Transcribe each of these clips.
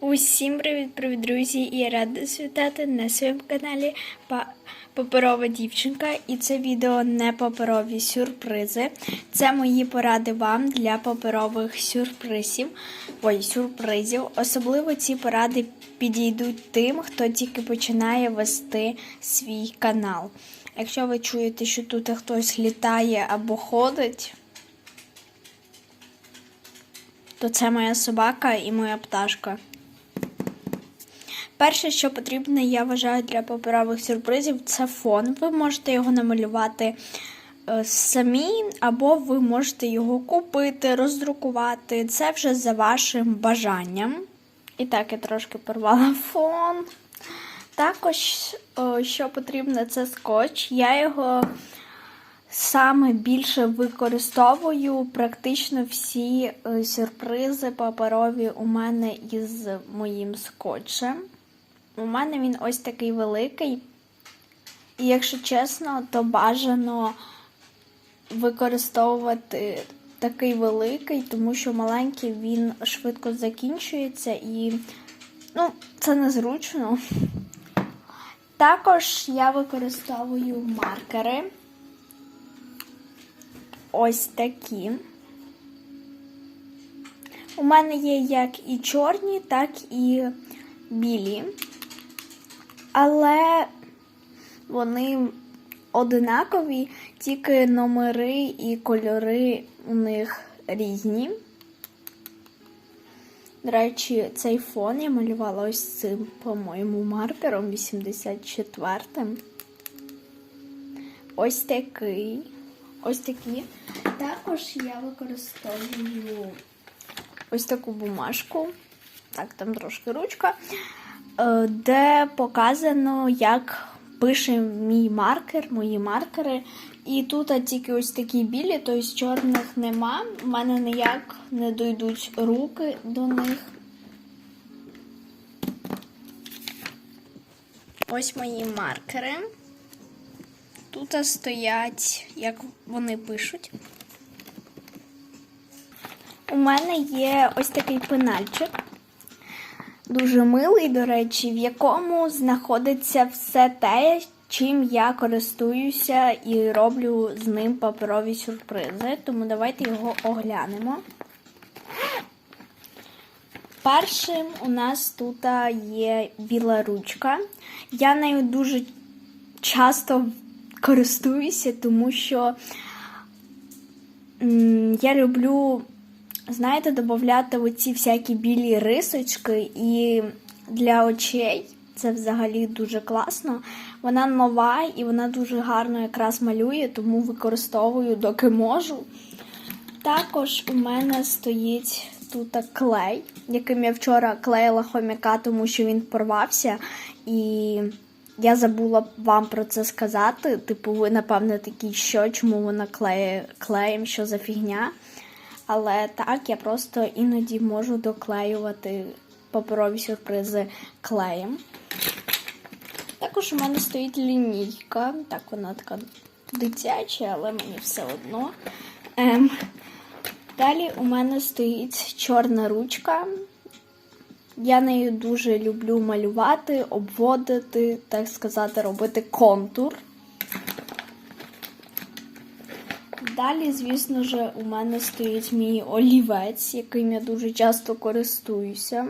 Усім привіт-привіт, друзі! І я рада вітати на своєму каналі Паперова дівчинка. І це відео не паперові сюрпризи. Це мої поради вам для паперових сюрпризів. Ой, сюрпризів. Особливо ці поради підійдуть тим, хто тільки починає вести свій канал. Якщо ви чуєте, що тут хтось літає або ходить, то це моя собака і моя пташка. Перше, що потрібно, я вважаю, для паперових сюрпризів, це фон. Ви можете його намалювати е, самі, або ви можете його купити, роздрукувати. Це вже за вашим бажанням. І так, я трошки порвала фон. Також, о, що потрібно, це скотч. Я його саме більше використовую практично всі е, сюрпризи паперові у мене із моїм скотчем. У мене він ось такий великий. І якщо чесно, то бажано використовувати такий великий, тому що маленький він швидко закінчується і ну, це незручно. Також я використовую маркери. Ось такі. У мене є як і чорні, так і білі. Але вони одинакові, тільки номери і кольори у них різні. До речі, цей фон я малювала ось цим, по-моєму, маркером 84-м. Ось такий. Ось такі. Також я використовую ось таку бумажку. Так, там трошки ручка, де показано, як пише мій маркер, мої маркери. І тут тільки ось такі білі, тобто чорних нема. У мене ніяк не дойдуть руки до них. Ось мої маркери. Тут стоять, як вони пишуть. У мене є ось такий пенальчик, дуже милий, до речі, в якому знаходиться все те, чим я користуюся і роблю з ним паперові сюрпризи. Тому давайте його оглянемо. Першим у нас тут є біла ручка. Я нею дуже часто користуюся, тому що я люблю, знаєте, додати оці всякі білі рисочки, і для очей це взагалі дуже класно. Вона нова і вона дуже гарно якраз малює, тому використовую доки можу. Також у мене стоїть тут клей, яким я вчора клеїла хомяка, тому що він порвався. І я забула вам про це сказати. Типу, ви, напевно, такі, що, чому вона клеє клеєм, що за фігня. Але так, я просто іноді можу доклеювати паперові сюрпризи клеєм. Також у мене стоїть лінійка. Так, вона така дитяча, але мені все одно. Ем, Далі у мене стоїть чорна ручка. Я нею дуже люблю малювати, обводити, так сказати, робити контур. Далі, звісно ж, у мене стоїть мій олівець, яким я дуже часто користуюся.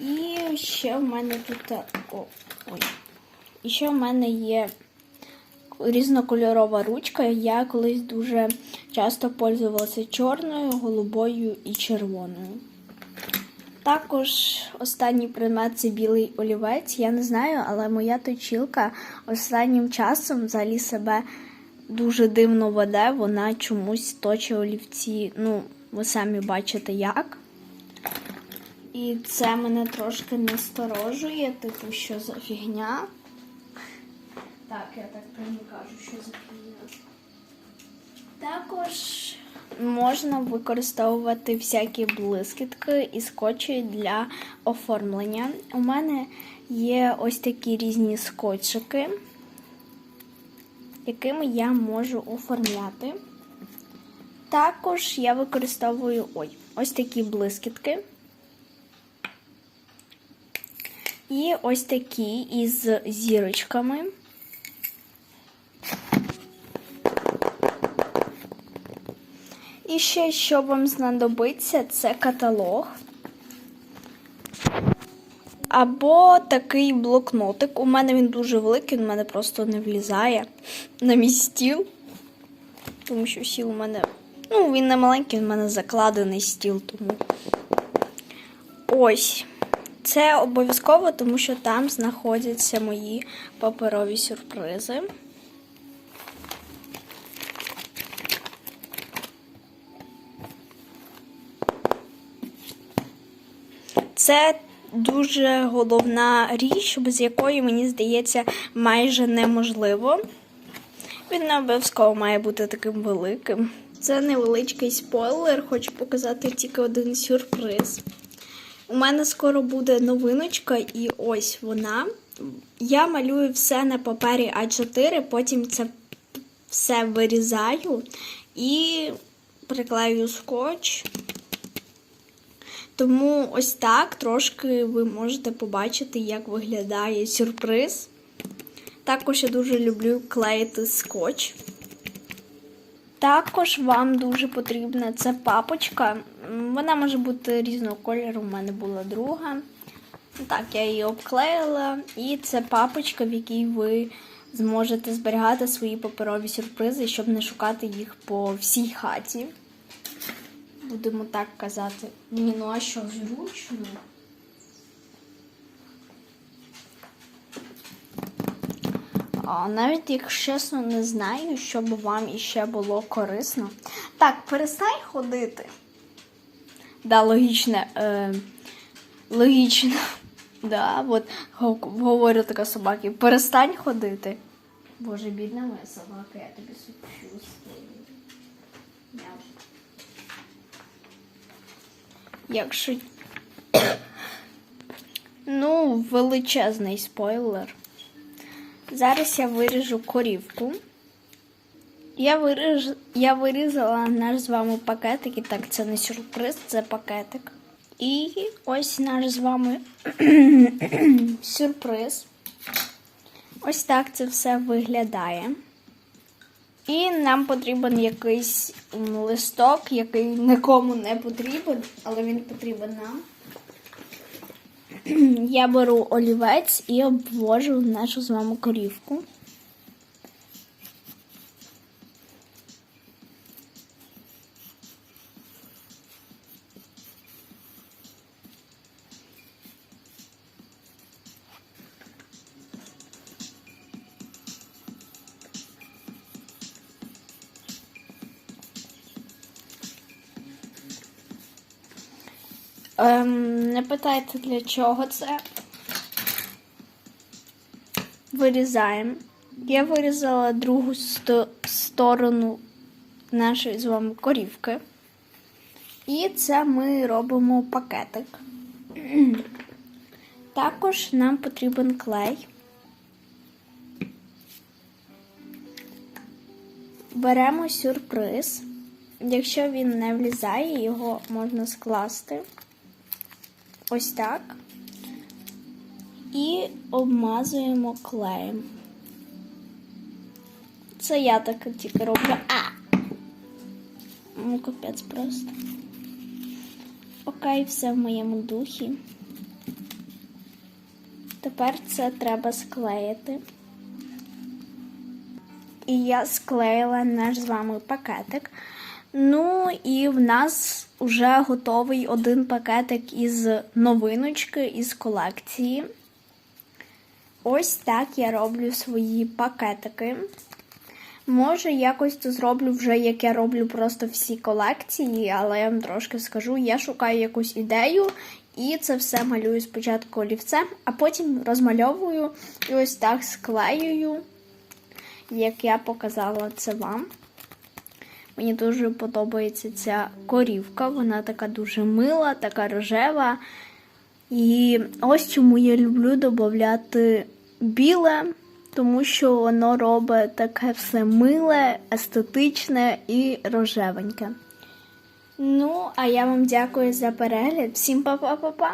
І ще в мене тут. О, ой. І ще в мене є різнокольорова ручка. Я колись дуже часто пользувалася чорною, голубою і червоною. Також останній предмет це білий олівець. Я не знаю, але моя точілка останнім часом взагалі себе дуже дивно веде. Вона чомусь точить олівці. Ну, ви самі бачите як. І це мене трошки насторожує, типу, що за фігня. Так, я так прямо кажу, що за фігня. Також можна використовувати всякі блискітки і скотчі для оформлення. У мене є ось такі різні скотчики, якими я можу оформляти. Також я використовую. Ой, ось такі блискітки. І ось такі із зірочками. І ще, що вам знадобиться, це каталог. Або такий блокнотик. У мене він дуже великий, він у мене просто не влізає на мій стіл. Тому що стіл у мене. Ну, він не маленький, він у мене закладений стіл, тому. Ось. Це обов'язково, тому що там знаходяться мої паперові сюрпризи. Це дуже головна річ, без якої, мені здається, майже неможливо. Він не обов'язково має бути таким великим. Це невеличкий спойлер, хочу показати тільки один сюрприз. У мене скоро буде новиночка, і ось вона. Я малюю все на папері А4, потім це все вирізаю і приклею скотч. Тому ось так трошки ви можете побачити, як виглядає сюрприз. Також я дуже люблю клеїти скотч. Також вам дуже потрібна ця папочка. Вона може бути різного кольору, у мене була друга. Так, я її обклеїла. І це папочка, в якій ви зможете зберігати свої паперові сюрпризи, щоб не шукати їх по всій хаті. Будемо так казати. Ні, ну а що, зручно? А, навіть, якщо чесно, не знаю, що б вам іще було корисно. Так, перестань ходити. Да, логічне. Е, логічно. Да, от говорю така собаки. Перестань ходити. Боже, бідна моя собака, я тобі сучувствую. Мяу. Якщо. Ну, величезний спойлер. Зараз я виріжу корівку. Я, виріж... я вирізала наш з вами пакетик. І так, це не сюрприз, це пакетик. І ось наш з вами сюрприз. Ось так це все виглядає. І нам потрібен якийсь листок, який нікому не потрібен, але він потрібен нам. Я беру олівець і обвожу нашу з вами корівку. Ем, не питайте, для чого це. Вирізаємо. Я вирізала другу сто- сторону нашої з вами корівки. І це ми робимо пакетик. Також нам потрібен клей. Беремо сюрприз. Якщо він не влізає, його можна скласти ось так. І обмазуємо клеєм. Це я так тільки роблю. А! Ну, капець просто. Окей, все в моєму духі. Тепер це треба склеїти. І я склеїла наш з вами пакетик. Ну і в нас вже готовий один пакетик із новиночки із колекції. Ось так я роблю свої пакетики. Може, якось то зроблю вже, як я роблю просто всі колекції, але я вам трошки скажу, я шукаю якусь ідею і це все малюю спочатку олівцем, а потім розмальовую і ось так склеюю, як я показала це вам. Мені дуже подобається ця корівка. Вона така дуже мила, така рожева. І ось чому я люблю додати біле, тому що воно робить таке все миле, естетичне і рожевеньке. Ну, а я вам дякую за перегляд. Всім па-па-па-па!